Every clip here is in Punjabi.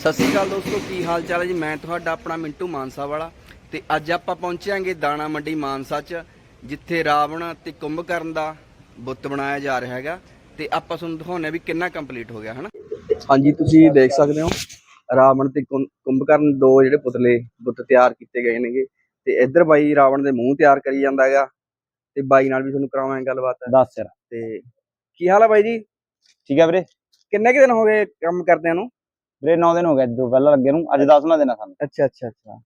ਸਤਿ ਸ਼੍ਰੀ ਅਕਾਲ ਦੋਸਤੋ ਕੀ ਹਾਲ ਚਾਲ ਹੈ ਜੀ? ਮੈਂ ਤੁਹਾਡਾ ਆਪਣਾ ਮਿੰਟੂ ਮਾਨਸਾ ਵਾਲਾ। ਤੇ ਅੱਜ ਆਪਾਂ ਪਹੁੰਚਾਂਗੇ ਦਾਣਾ ਮੰਡੀ ਮਾਨਸਾ 'ਚ ਜਿੱਥੇ ਰਾਵਣ ਤੇ ਕੁੰਭਕਰਨ ਦਾ ਬੁੱਤ ਬਣਾਇਆ ਜਾ ਰਿਹਾ ਹੈਗਾ। ਤੇ ਆਪਾਂ ਤੁਹਾਨੂੰ ਦਿਖਾਉਂਦੇ ਵੀ ਕਿੰਨਾ ਕੰਪਲੀਟ ਹੋ ਗਿਆ ਹਨਾ? ਹਾਂਜੀ ਤੁਸੀਂ ਦੇਖ ਸਕਦੇ ਹੋ ਰਾਵਣ ਤੇ ਕੁੰਭਕਰਨ ਦੋ ਜਿਹੜੇ ਪੁਤਲੇ ਬੁੱਤ ਤਿਆਰ ਕੀਤੇ ਗਏ ਨੇਗੇ। ਤੇ ਇੱਧਰ ਬਾਈ ਰਾਵਣ ਦੇ ਮੂੰਹ ਤਿਆਰ ਕਰੀ ਜਾਂਦਾ ਹੈਗਾ। ਤੇ ਬਾਈ ਨਾਲ ਵੀ ਤੁਹਾਨੂੰ ਕਰਾਵਾਂਗੇ ਗੱਲਬਾਤ। ਦੱਸ ਯਾਰ ਤੇ ਕੀ ਹਾਲ ਹੈ ਬਾਈ ਜੀ? ਠੀਕ ਹੈ ਵੀਰੇ। ਕਿੰਨੇ ਕੁ ਦਿਨ ਹੋ ਗਏ ਕੰਮ ਕਰਦਿਆਂ ਨੂੰ? ਵੀਰੇ 9 ਦਿਨ ਹੋ ਗਏ ਦੋ ਪਹਿਲਾਂ ਲੱਗੇ ਨੂੰ ਅੱਜ 10ਵਾਂ ਦਿਨ ਆ ਸਾਨੂੰ ਅੱਛਾ ਅੱਛਾ ਅੱਛਾ।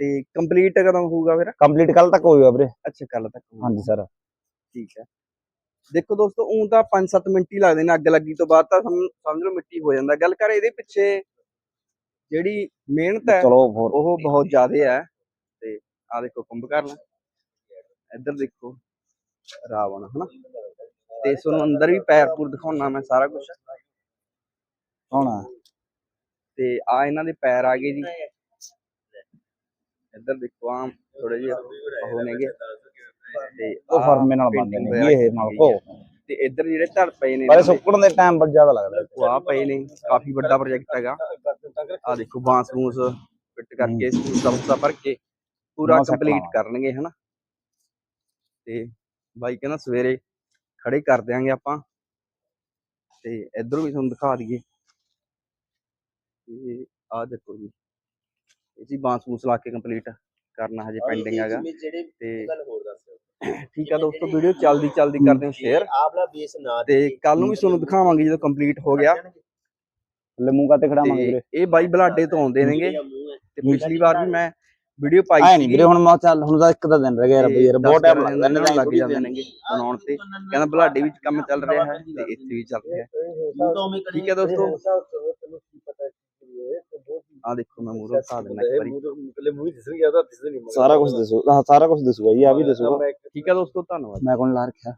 ਤੇ ਕੰਪਲੀਟ ਕਦੋਂ ਹੋਊਗਾ ਫਿਰ? ਕੰਪਲੀਟ ਕੱਲ ਤੱਕ ਹੋਊਗਾ ਵੀਰੇ। ਅੱਛਾ ਕੱਲ ਤੱਕ। ਹਾਂਜੀ ਸਰ। ਠੀਕ ਹੈ। ਦੇਖੋ ਦੋਸਤੋ ਉਂ ਤਾਂ 5-7 ਮਿੰਟ ਹੀ ਲੱਗਦੇ ਨੇ ਅੱਗ ਲੱਗੀ ਤੋਂ ਬਾਅਦ ਤਾਂ ਸਮ- ਸਮਝ ਲਓ ਮਿੱਟੀ ਹੋ ਜਾਂਦਾ। ਗੱਲ ਕਰ ਇਹਦੇ ਪਿੱਛੇ ਜਿਹੜੀ ਮਿਹਨਤ ਹੈ ਉਹ ਬਹੁਤ ਜ਼ਿਆਦਾ ਹੈ। ਤੇ ਆ ਦੇਖੋ ਕੁੰਭਕਰਨ ਇੱਧਰ ਦੇਖੋ ਰਾਵਣ ਹਨਾ? ਤੇ ਤੁਹਾਨੂੰ ਅੰਦਰ ਵੀ ਪੈਰ ਪੂਰ ਦਿਖਾਉਣਾ ਮੈਂ ਸਾਰਾ ਕੁਝ ਹੋਣਾ ਤੇ ਆ ਇਹਨਾਂ ਦੇ ਪੈਰ ਆ ਗਏ ਜੀ। ਇੱਧਰ ਦੇਖੋ ਆ ਥੋੜੇ ਜਿਹੇ ਉਹ ਨੇਗੇ ਤੇ ਉਹ ਫਰਮੇ ਨਾਲ ਬੰਦੇ ਨੇ ਇਹ ਨਾਲ ਕੋ। ਤੇ ਇੱਧਰ ਜਿਹੜੇ ਧੜ ਪਏ ਨੇ ਪਰ ਸੁੱਕਣ ਦੇ ਟਾਈਮ ਪਰ ਜ਼ਿਆਦਾ ਲੱਗਦਾ। ਉਹ ਆ ਪਏ ਨੇ ਕਾਫੀ ਵੱਡਾ ਪ੍ਰੋਜੈਕਟ ਹੈਗਾ। ਆ ਦੇਖੋ ਬਾਂਸ ਬੂਸ ਫਿੱਟ ਕਰਕੇ ਸਬਸਾ ਭਰ ਕੇ ਪੂਰਾ ਕੰਪਲੀਟ। ਕਰਨਗੇ ਹਨਾ। ਤੇ ਬਾਈ ਕਹਿੰਦਾ ਸਵੇਰੇ ਖੜੇ ਕਰ ਦਿਆਂਗੇ ਆਪਾਂ। ਤੇ ਇਧਰੋਂ ਵੀ ਤੁਹਾਨੂੰ ਦਿਖਾ ਦਈਏ। ਤੇ ਆ ਦੇਖੋ ਜੀ ਇਹ ਜੀ ਬਾਂਸ ਬੂਸ ਲਾ ਕੇ ਕੰਪਲੀਟ ਕਰਨਾ ਹਜੇ ਪੈਂਡਿੰਗ ਹੈਗਾ। ਤੇ ਠੀਕ ਆ ਦੋਸਤੋ ਵੀਡੀਓ ਚੱਲਦੀ ਚੱਲਦੀ ਕਰਦੇ ਹਾਂ ਸ਼ੇਅਰ ਆਪਲਾ ਬੇਸ ਨਾ ਤੇ ਕੱਲ ਨੂੰ ਵੀ ਤੁਹਾਨੂੰ ਦਿਖਾਵਾਂਗੇ ਜਦੋਂ ਕੰਪਲੀਟ ਹੋ ਗਿਆ। ਲੈ ਮੂੰਹ ਕਾਤੇ ਖੜਾਵਾਂਗੇ ਤੇ ਵੀਰੇ? ਇਹ ਬਾਈ ਬਲਾਡੇ ਤੋਂ ਆਉਂਦੇ ਨੇਗੇ। ਤੇ ਪਿਛਲੀ ਵਾਰ ਵੀ ਮੈਂ ਵੀਡੀਓ ਪਾਈ ਨਹੀਂ ਵੀਰੇ ਹੁਣ ਮੈਂ ਚੱਲ ਹੁਣ ਤਾਂ ਇੱਕ ਦਾ ਦਿਨ ਰਹਿ ਗਿਆ ਤੇ ਰੱਬ ਯਾਰ ਬਹੁਤ ਟਾਈਮ ਲੱਗਦਾ ਇਹਨਾਂ ਲੱਗ ਜਾਂਦੇ ਨੇਗੇ ਬਣਾਉਣ ਤੇ। ਕਹਿੰਦਾ ਬਲਾਡੇ ਵਿੱਚ ਕੰਮ ਚੱਲ ਰਿਹਾ ਹੈ ਤੇ ਇੱਥੇ ਵੀ ਚੱਲ ਰਿਹਾ। ਹੈ ਠੀਕ ਹੈ ਦੋਸਤੋ। ਆ ਦੇਖੋ ਮੈਂ ਮੂਰੋ ਦਿਖਾ ਦਿੰਦਾ ਇੱਕ ਵਾਰੀ ਪਹਿਲੇ ਮੂਵੀ ਦਿਸ ਗਿਆ ਤਾਂ ਦਿਸ ਨਹੀਂ ਸਾਰਾ ਕੁਝ ਦੱਸੋ ਹਾਂ ਸਾਰਾ ਕੁਝ ਦੱਸੂਗਾ ਜੀ ਆ ਵੀ ਦੱਸੂਗਾ ਠੀਕ ਹੈ ਦੋਸਤੋ ਧੰਨਵਾਦ ਮੈਂ ਕੋਣ ਲਾ ਰੱਖਿਆ